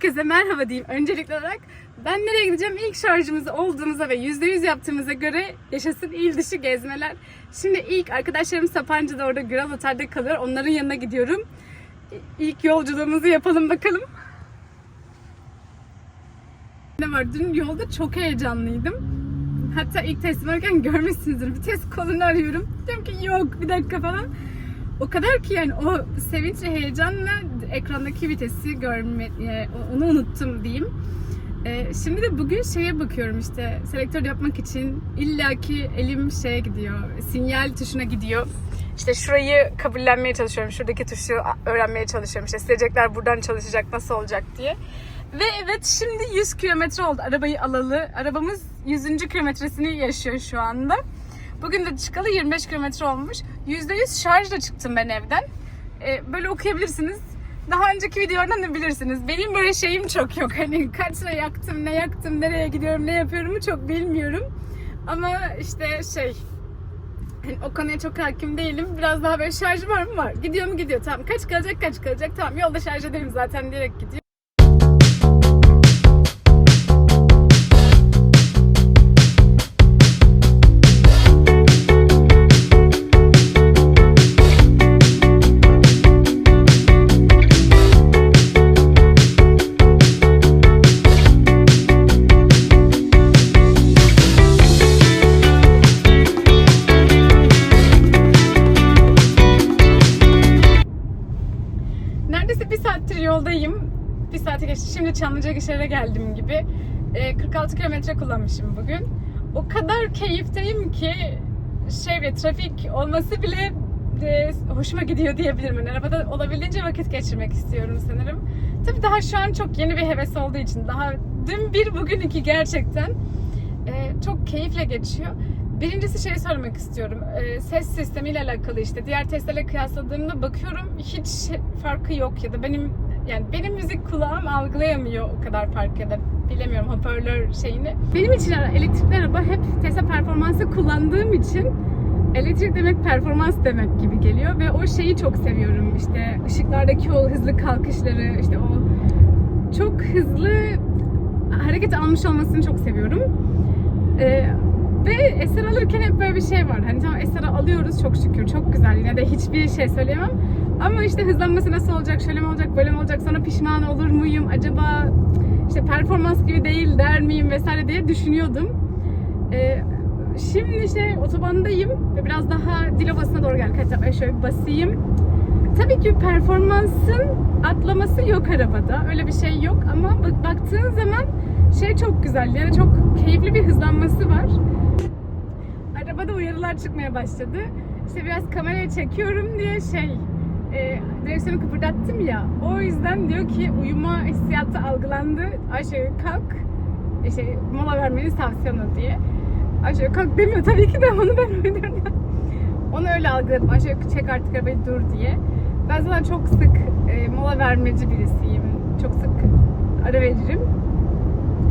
Herkese merhaba diyeyim öncelikli olarak. Ben nereye gideceğim? İlk şarjımız olduğumuza ve %100 yaptığımıza göre yaşasın il dışı gezmeler. Şimdi ilk arkadaşlarım Sapancı'da orada Güral Otel'de kalıyor. Onların yanına gidiyorum. İlk yolculuğumuzu yapalım bakalım. Ne var? Dün yolda çok heyecanlıydım. Hatta ilk teslim alırken görmüşsünüzdür. Vites kolunu arıyorum. Diyorum ki yok bir dakika falan. O kadar ki yani o sevinç ve heyecanla ekrandaki vitesi görme, e, onu unuttum diyeyim. E, şimdi de bugün şeye bakıyorum işte selektör yapmak için illaki elim şeye gidiyor, sinyal tuşuna gidiyor. İşte şurayı kabullenmeye çalışıyorum, şuradaki tuşu öğrenmeye çalışıyorum. İşte silecekler buradan çalışacak, nasıl olacak diye. Ve evet şimdi 100 kilometre oldu arabayı alalı. Arabamız 100. kilometresini yaşıyor şu anda. Bugün de çıkalı 25 kilometre olmuş. %100 şarjla çıktım ben evden. Ee, böyle okuyabilirsiniz. Daha önceki videolardan da bilirsiniz. Benim böyle şeyim çok yok. Hani kaç lira yaktım, ne yaktım, nereye gidiyorum, ne yapıyorumu çok bilmiyorum. Ama işte şey, hani o konuya çok hakim değilim. Biraz daha böyle şarjı var mı? Var. Gidiyor mu? Gidiyor. Tamam. Kaç kalacak? Kaç kalacak? Tamam. Yolda şarj ederim zaten diyerek gidiyor. Yoldayım. Bir saate geçti. Şimdi Çamlıca Gişer'e geldim gibi. Ee, 46 kilometre kullanmışım bugün. O kadar keyifteyim ki şey ve trafik olması bile e, hoşuma gidiyor diyebilirim. Yani arabada olabildiğince vakit geçirmek istiyorum sanırım. Tabii daha şu an çok yeni bir heves olduğu için daha dün bir bugün iki gerçekten e, çok keyifle geçiyor. Birincisi şey sormak istiyorum. E, ses sistemiyle alakalı işte diğer testlerle kıyasladığımda bakıyorum hiç farkı yok ya da benim yani benim müzik kulağım algılayamıyor o kadar fark da bilemiyorum hoparlör şeyini. Benim için elektrikli araba hep Tesla performansı kullandığım için elektrik demek performans demek gibi geliyor ve o şeyi çok seviyorum işte ışıklardaki o hızlı kalkışları işte o çok hızlı hareket almış olmasını çok seviyorum. Ee, ve eser alırken hep böyle bir şey var. Hani tamam eser alıyoruz çok şükür. Çok güzel. Yine de hiçbir şey söyleyemem. Ama işte hızlanması nasıl olacak? Şöyle mi olacak? Böyle mi olacak? Sonra pişman olur muyum? Acaba işte performans gibi değil der miyim vesaire diye düşünüyordum. Ee, şimdi işte otobandayım ve biraz daha Dilovası'na doğru geldik. Hatta şöyle bir basayım. Tabii ki performansın atlaması yok arabada. Öyle bir şey yok ama bak baktığın zaman şey çok güzel. Yani çok keyifli bir hızlanması var. Arabada uyarılar çıkmaya başladı. İşte biraz kameraya çekiyorum diye şey e, direksiyonu kıpırdattım ya. O yüzden diyor ki uyuma hissiyatı algılandı. Ayşe kalk. İşte mola vermeniz tavsiye onu diye. Ayşe kalk demiyor tabii ki de onu ben uyduruyorum. Onu öyle algıladım. Ayşe çek artık arabayı dur diye. Ben zaten çok sık e, mola vermeci birisiyim. Çok sık ara veririm.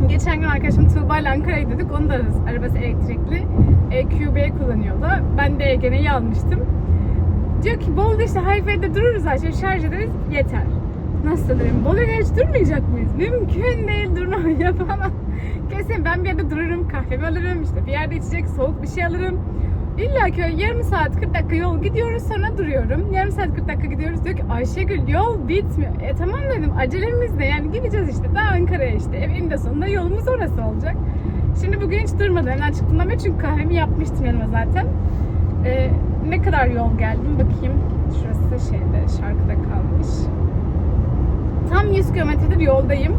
Geçen gün arkadaşım Tuğba ile Ankara'ya gittik. Onun da arabası elektrikli. E, kullanıyordu. Ben de EGN'yi almıştım. Diyor ki Bolu'da işte Hayfe'de dururuz Ayşe şarj ederiz yeter. Nasıl dedim? Bolu'da hiç durmayacak mıyız? Mümkün değil durmam yapamam. Kesin ben bir yerde dururum kahvemi alırım işte bir yerde içecek soğuk bir şey alırım. İlla ki yarım saat 40 dakika yol gidiyoruz sonra duruyorum. Yarım saat 40 dakika gidiyoruz diyor ki Ayşegül yol bitmiyor. E tamam dedim acelemiz ne yani gideceğiz işte daha Ankara'ya işte eninde sonunda yolumuz orası olacak. Şimdi bugün hiç durmadım evden çıktığımdan beri çünkü kahvemi yapmıştım yanıma zaten. E, ne kadar yol geldim bakayım. Şurası şeyde şarkıda kalmış. Tam 100 kilometredir yoldayım.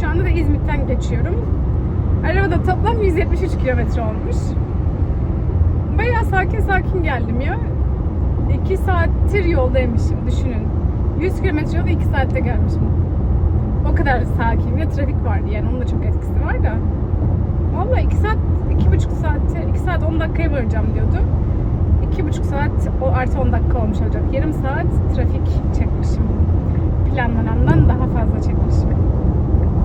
Şu anda da İzmit'ten geçiyorum. Arabada toplam 173 kilometre olmuş. Bayağı sakin sakin geldim ya. 2 saattir yoldaymışım düşünün. 100 kilometre yolu 2 saatte gelmişim. O kadar sakin ve trafik vardı yani onun da çok etkisi var da. Valla 2 saat, 2,5 saatte, 2 saat 10 dakikaya varacağım diyordu. 2,5 saat o artı 10 dakika olmuş olacak. Yarım saat trafik çekmişim. Planlanandan daha fazla çekmişim.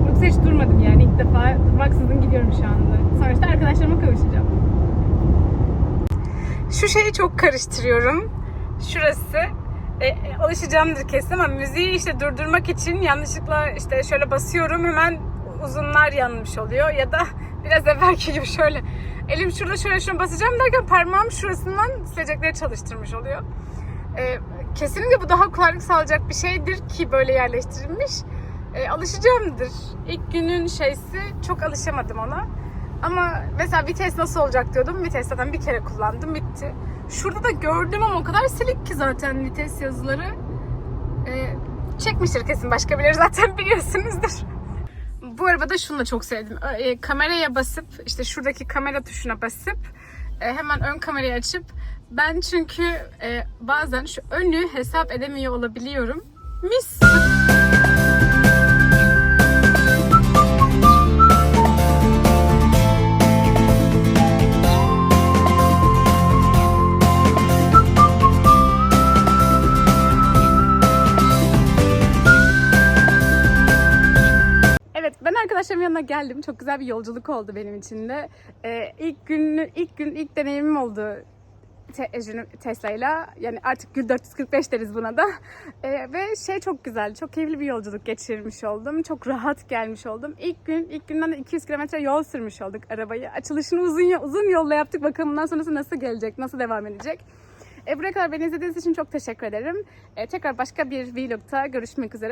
Yoksa hiç durmadım yani ilk defa durmaksızın gidiyorum şu anda. Sonra işte arkadaşlarıma kavuşacağım. Şu şeyi çok karıştırıyorum. Şurası E, e, alışacağımdır kesin ama müziği işte durdurmak için yanlışlıkla işte şöyle basıyorum hemen uzunlar yanmış oluyor ya da biraz evvelki gibi şöyle elim şurada şöyle şunu basacağım derken parmağım şurasından silecekleri çalıştırmış oluyor. E, kesinlikle bu daha kolaylık sağlayacak bir şeydir ki böyle yerleştirilmiş. E, alışacağımdır. İlk günün şeysi çok alışamadım ona. Ama mesela vites nasıl olacak diyordum. Vites zaten bir kere kullandım bitti. Şurada da gördüm ama o kadar silik ki zaten vites yazıları. E, çekmiştir kesin başka birileri zaten biliyorsunuzdur. Bu arabada şunu da çok sevdim. E, kameraya basıp işte şuradaki kamera tuşuna basıp e, hemen ön kamerayı açıp ben çünkü e, bazen şu önü hesap edemiyor olabiliyorum. Mis. Arkadaşlarımın yanına geldim. Çok güzel bir yolculuk oldu benim için de. Ee, ilk gün ilk gün ilk deneyimim oldu te- Tesla'yla. Yani artık Gül 445 deriz buna da. Ee, ve şey çok güzel. Çok keyifli bir yolculuk geçirmiş oldum. Çok rahat gelmiş oldum. İlk gün ilk günden de 200 kilometre yol sürmüş olduk arabayı. Açılışını uzun uzun yolla yaptık. Bakalım bundan sonrası nasıl gelecek, nasıl devam edecek. E, buraya kadar beni izlediğiniz için çok teşekkür ederim. E, tekrar başka bir vlogta görüşmek üzere.